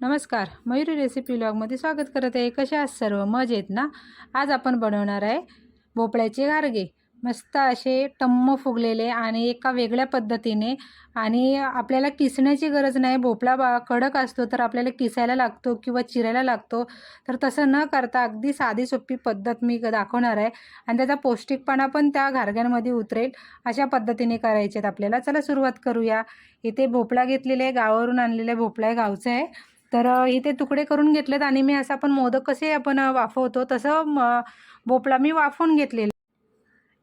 नमस्कार मयुरी रेसिपी ब्लॉगमध्ये स्वागत करत आहे. कसे आहात सर्व? मजेत ना? आज आपण बनवणार आहे भोपळ्याचे गारगे. मस्त असे टम्म फुगलेले आणि एका वेगळ्या पद्धतीने आणि आपल्याला किसण्याची गरज नाही. भोपळा बा कडक असतो तर आपल्याला किसायला लागतो किंवा चिरायला लागतो. तर तसं न करता अगदी साधी सोपी पद्धत मी दाखवणार आहे आणि त्याचा पौष्टिकपणा पण त्या घारग्यांमध्ये उतरेल. अशा पद्धतीने करायचे आहेत आपल्याला. चला सुरुवात करूया. इथे भोपळा घेतलेला आहे. गावावरून आणलेला भोपळा आहे गावचं आहे. तर इथे तुकडे करून घेतलेत आणि मी असं आपण मोदक कसे आपण वाफवतो तसं म भोपळा मी वाफवून घेतलेला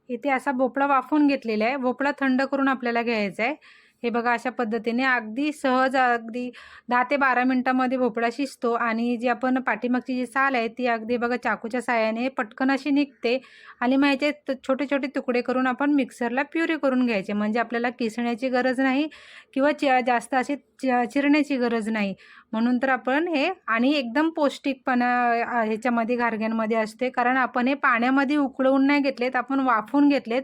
इथे असा भोपळा वाफवून घेतलेला आहे. भोपळा थंड करून आपल्याला घ्यायचा आहे. हे बघा अशा पद्धतीने अगदी सहज अगदी दहा ते बारा मिनटामध्ये भोपळा शिजतो आणि जी आपण पाठीमागची जी साल आहे ती अगदी बघा चाकूच्या साह्याने पटकन अशी निघते आणि मग ह्याचे छोटे छोटे तुकडे करून आपण मिक्सरला प्युरी करून घ्यायचे. म्हणजे आपल्याला किसण्याची गरज नाही किंवा चि जास्त अशी चि- चिरण्याची गरज नाही. म्हणून तर आपण हे आणि एकदम पौष्टिकपणा ह्याच्यामध्ये घारग्यांमध्ये असते. कारण आपण हे पाण्यामध्ये उकळवून नाही घेतलेत आपण वाफवून घेतलेत.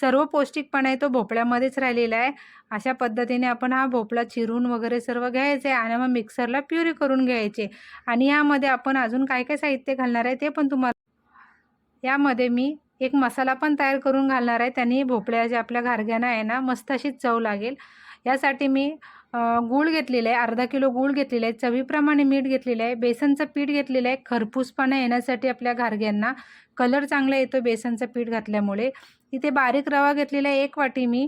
सर्व पौष्टिकपणा आहे तो भोपळ्यामध्येच राहिलेला आहे. अशा पद्धतीने आपण हा भोपळा चिरून वगैरे सर्व घ्यायचे आणि मग मिक्सरला प्युरी करून घ्यायचे. आणि यामध्ये आपण अजून काय काय साहित्य घालणार आहे ते पण तुम्हाला यामध्ये मी एक मसाला पण तयार करून घालणार आहे. त्यांनी भोपळ्याच्या आपल्या घारग्यांना आहे ना मस्त अशी चव लागेल. यासाठी मी गूळ घेतलेलं आहे अर्धा किलो गूळ घेतलेलं आहे चवीप्रमाणे मीठ घेतलेलं आहे बेसनचं पीठ घेतलेलं आहे. खरपूसपणा येण्यासाठी आपल्या घारग्यांना कलर चांगला येतो बेसनचं पीठ घातल्यामुळे. इथे बारीक रवा घेतलेला आहे एक वाटी मी.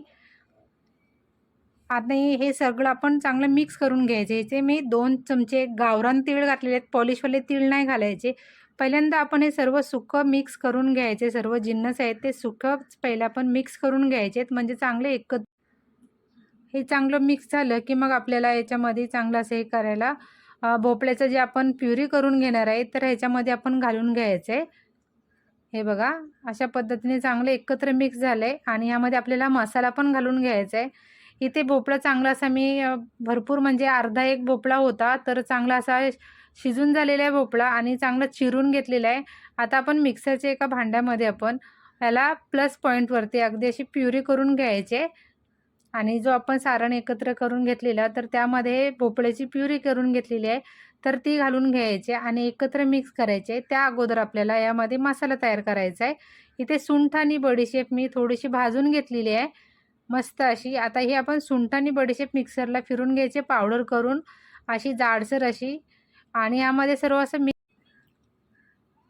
आता हे सगळं आपण चांगलं मिक्स करून घ्यायचे. याचे मी दोन चमचे गावरान तीळ घातलेले आहेत पॉलिशवाले तीळ नाही घालायचे. पहिल्यांदा आपण हे सर्व सुकं मिक्स करून घ्यायचे सर्व जिन्नस आहेत ते सुकं पहिलं आपण मिक्स करून घ्यायचे आहेत. म्हणजे चांगले एकत्र हे चांगलं मिक्स झालं की मग आपल्याला याच्यामध्ये चांगलं असं हे करायला भोपळ्याचं जे आपण प्युरी करून घेणार आहे तर ह्याच्यामध्ये आपण घालून घ्यायचं. आहे हे बघा अशा पद्धतीने चांगलं एकत्र मिक्स झालं आहे आणि ह्यामध्ये आपल्याला मसाला पण घालून घ्यायचा आहे. इथे भोपळा चांगला असा मी भरपूर म्हणजे अर्धा एक भोपळा होता तर चांगला असा शिजून झालेला आहे भोपळा आणि चांगला चिरून घेतलेला आहे. आता आपण मिक्सरच्या एका भांड्यामध्ये आपण याला प्लस पॉईंटवरती अगदी अशी प्युरी करून घ्यायचे आणि जो आपण सारण एकत्र करून घेतलेला तर त्यामध्ये भोपळ्याची प्युरी करून घेतलेली आहे तर ती घालून घ्यायची आणि एकत्र मिक्स करायचे. त्या अगोदर आपल्याला यामध्ये मसाला तयार करायचा आहे. इथे सुंठ आणि बडीशेप मी थोडीशी भाजून घेतलेली आहे. मस्त अशी. आता ही आपण सुंठ आणि बडीशेप मिक्सरला फिरून घ्यायचे पावडर करून अशी जाडसर अशी. आणि यामध्ये सर्व असं मिक्स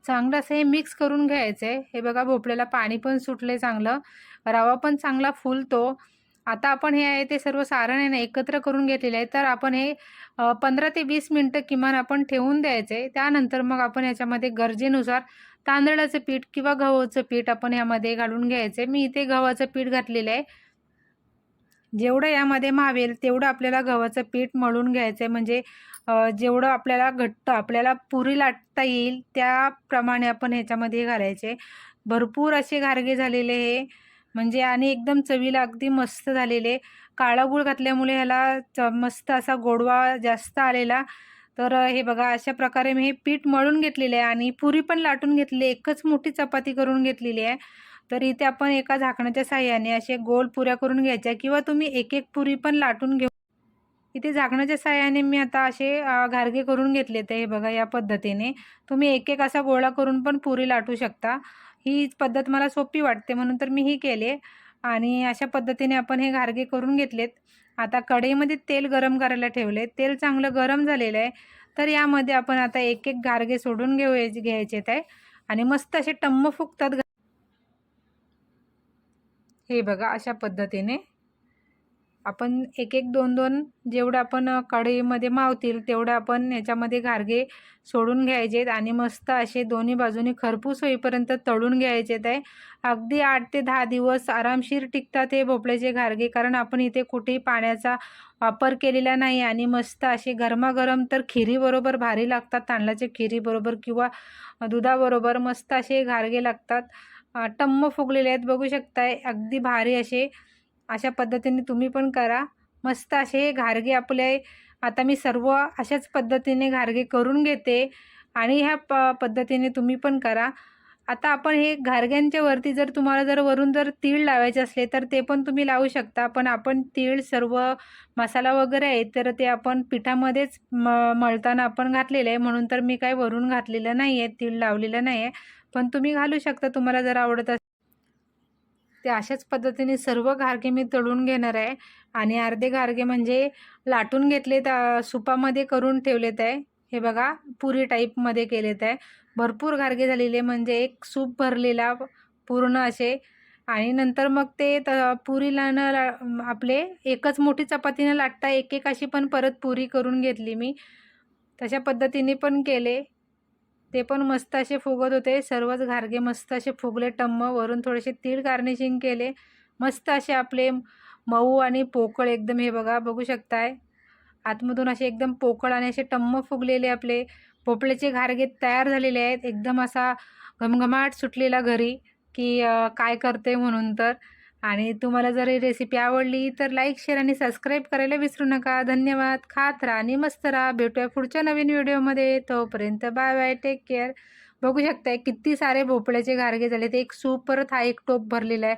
चांगलं असं हे मिक्स करून घ्यायचं. आहे हे बघा भोपळ्याला पाणी पण सुटलं चांगलं. रवा पण चांगला फुलतो. आता आपण हे आहे ते सर्व सारण आहे ना एकत्र करून घेतलेले आहे. तर आपण हे पंधरा ते वीस मिनटं किमान आपण ठेवून द्यायचं. आहे त्यानंतर मग आपण याच्यामध्ये गरजेनुसार तांदळाचं पीठ किंवा गव्हाचं पीठ आपण यामध्ये घालून घ्यायचं. आहे मी इथे गव्हाचं पीठ घातलेलं आहे. जेवढं यामध्ये मावेल तेवढं आपल्याला गव्हाचं पीठ मळून घ्यायचं आहे म्हणजे जेवढं आपल्याला घट्ट आपल्याला पुरी लाटता येईल त्याप्रमाणे आपण ह्याच्यामध्ये घालायचे. भरपूर असे घारगे झालेले हे म्हणजे आणि एकदम चवीला अगदी मस्त झालेले. काळा गूळ घातल्यामुळे ह्याला च मस्त असा गोडवा जास्त आलेला. तर हे बघा अशा प्रकारे मी हे पीठ मळून घेतलेले आहे आणि पुरी पण लाटून घेतली एकच मोठी चपाती करून घेतलेली आहे. तर इथे आपण एका झाकणाच्या साह्याने असे गोल पुऱ्या करून घ्यायच्या किंवा तुम्ही एक एक पुरी पण लाटून घेऊ. इथे झाकणाच्या साह्याने मी आता असे घारगे करून घेतले ते हे बघा या पद्धतीने. तुम्ही एक एक असा गोळा करून पण पुरी लाटू शकता. ही पद्धत मला सोपी वाटते म्हणून तर मी ही केले. आणि अशा पद्धतीने आपण हे घारगे करून घेतलेत. आता कढईमध्ये तेल गरम करायला ठेवले तेल चांगलं गरम झालेलं आहे. तर यामध्ये आपण आता एक एक घारगे सोडून घेऊ घ्यायचे आहे आणि मस्त असे टम्म फुकतात हे बघा अशा पद्धतीने. आपण एक एक दोन दोन जेवढं आपण कढईमध्ये मावतील तेवढं आपण याच्यामध्ये घारगे सोडून घ्यायचेत आणि मस्त असे दोन्ही बाजूनी खरपूस होईपर्यंत तळून घ्यायचेत आहे. अगदी आठ ते दहा दिवस आरामशीर टिकतात हे भोपळ्याचे घारगे कारण आपण इथे कुठेही पाण्याचा वापर केलेला नाही आणि मस्त असे गरमागरम तर खिरीबरोबर भारी लागतात तांदळाच्या खिरीबरोबर किंवा दुधाबरोबर मस्त असे घारगे लागतात. टम्म फुगलेले आहेत. बघू शकताय अगदी भारी असे. अशा पद्धतीने तुम्ही पण करा. मस्त असे घारगे आपले. आता मी सर्व अशाच पद्धतीने घारगे करून घेते आणि ह्या प पद्धतीने तुम्ही पण करा. आता आपण हे घारग्यांच्या वरती जर तुम्हाला जर वरून जर तीळ लावायचे असले तर ते पण तुम्ही लावू शकता. पण आपण तीळ सर्व मसाला वगैरे आहे तर ते आपण पिठामध्येच म मळताना आपण घातलेलं आहे. म्हणून तर मी काय वरून घातलेलं नाही आहे तीळ लावलेलं नाही आहे पण तुम्ही घालू शकता तुम्हाला जर आवडत असेल ते अशाच पद्धतीने सर्व घारगे मी तळून घेणार आहे. आणि अर्धे घारगे म्हणजे लाटून घेतलेत अ, सुपामध्ये करून ठेवलेत आहे. हे बघा पुरी टाईपमध्ये केलेत आहे. भरपूर घारगे झालेले म्हणजे एक सूप भरलेला पूर्ण असे. आणि नंतर मग ते त पुरीला न ला आपले एकच मोठी चपातीनं लाटता एक एक अशी पण परत पुरी करून घेतली मी. तशा पद्धतीने पण केले. ते पण मस्त असे फुगत होते. सर्वच घारगे मस्त असे फुगले टम्म वरून थोडेसे तीळ गार्निशिंग केले. मस्त असे आपले मऊ आणि पोकळ एकदम हे बघा बघू शकताय. आतमधून असे एकदम पोकळ आणि असे टम्म फुगलेले आपले. भोपळ्याचे घारगे तयार झालेले आहेत. एकदम असा घमघमाट सुटलेला घरी की काय करते म्हणून तर. आणि तुम्हाला जर ही रेसिपी आवडली तर लाईक शेअर आणि सबस्क्राईब करायला विसरू नका. धन्यवाद. खात राहा आणि मस्त राहा. भेटूया पुढच्या नवीन व्हिडिओमध्ये तोपर्यंत बाय बाय टेक केअर बघू शकताय किती सारे भोपळ्याचे घारगे झाले ते एक सूप परत हा एक टोप भरलेला आहे.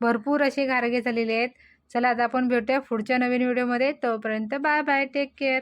भरपूर असे घारगे झालेले आहेत. चला आता आपण भेटूया पुढच्या नवीन व्हिडिओमध्ये तोपर्यंत बाय बाय टेक केअर